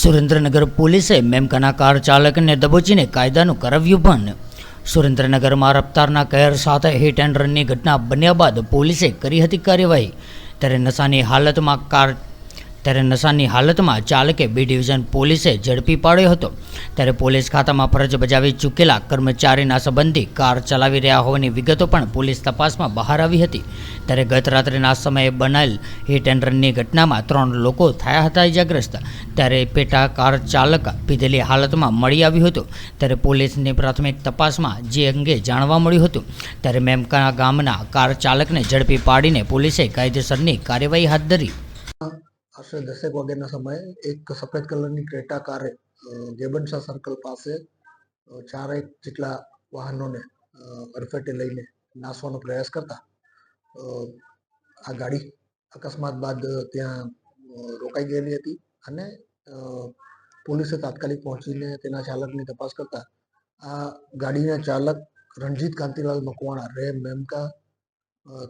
સુરેન્દ્રનગર પોલીસે મેમકાના કાર ચાલકને દબોચીને કાયદાનું કરાવ્યું બંધ સુરેન્દ્રનગરમાં રફતારના કહેર સાથે હિટ એન્ડ રનની ઘટના બન્યા બાદ પોલીસે કરી હતી કાર્યવાહી. ત્યારે નશાની હાલતમાં કાર ત્યારે નશાની હાલતમાં ચાલકે બી ડિવિઝન પોલીસે ઝડપી પાડ્યો હતો. ત્યારે પોલીસ ખાતામાં ફરજ બજાવી ચૂકેલા કર્મચારીના સંબંધી કાર ચલાવી રહ્યા હોવાની વિગતો પણ પોલીસ તપાસમાં બહાર આવી હતી. ત્યારે ગત રાત્રિના સમયે બનાયેલ હિટ એન્ડ રનની ઘટનામાં ત્રણ લોકો થયા હતા ઇજાગ્રસ્ત. ત્યારે પેટા કાર ચાલક પીધેલી હાલતમાં મળી આવ્યું હતું. ત્યારે પોલીસની પ્રાથમિક તપાસમાં જે અંગે જાણવા મળ્યું હતું. ત્યારે મેમકા ગામના કાર ચાલકને ઝડપી પાડીને પોલીસે કાયદેસરની કાર્યવાહી હાથ ધરી. આશરે દસેક વાગ્યાના સમયે એક સફેદ કલરની ક્રેટા કારે ગેબનશા સર્કલ પાસે ચાર ચારેક જેટલા વાહનોને અડફેટે લઈને નાસવાનો પ્રયાસ કરતા આ ગાડી અકસ્માત બાદ ત્યાં રોકાઈ ગયેલી હતી અને પોલીસે તાત્કાલિક પહોંચીને તેના ચાલકની તપાસ કરતા, આ ગાડીના ચાલક રણજીત કાંતિલાલ મકવાણા, રે, મેમકા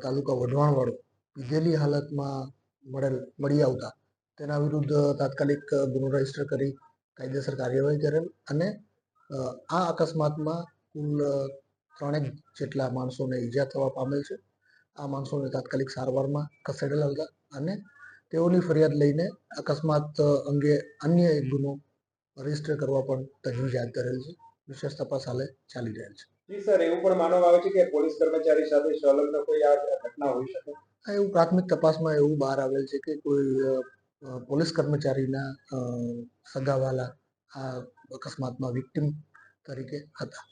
તાલુકા વઢવાણવાળો પીધેલી હાલતમાં મળેલ, મળી આવતા. તેના વિરુદ્ધ તાત્કાલિક ગુનો રજિસ્ટર કરી કાયદેસર કાર્યવાહી કરેલ અને આ અકસ્માતમાં કુલ ત્રણેક જેટલા માણસોને ઈજા થવા પામેલ છે. આ માણસોને તાત્કાલિક સારવારમાં ખસેડેલા હતા અને તેઓની ફરિયાદ લઈને અકસ્માત અંગે અન્ય એક ગુનો રજિસ્ટર કરવા પણ તજવીજ હાથ ધરેલ છે. વિશેષ તપાસ હાલે ચાલી રહેલ છે. જી, સર, એવું પણ માનવામાં આવે છે કે પોલીસ કર્મચારી સાથે સંલગ્ન કોઈ આ ઘટના હોઈ શકે? એવું પ્રાથમિક તપાસમાં એવું બહાર આવેલ છે કે કોઈ પોલીસ કર્મચારીના સગાવાલા આ અકસ્માતમાં વિક્ટિમ તરીકે હતા.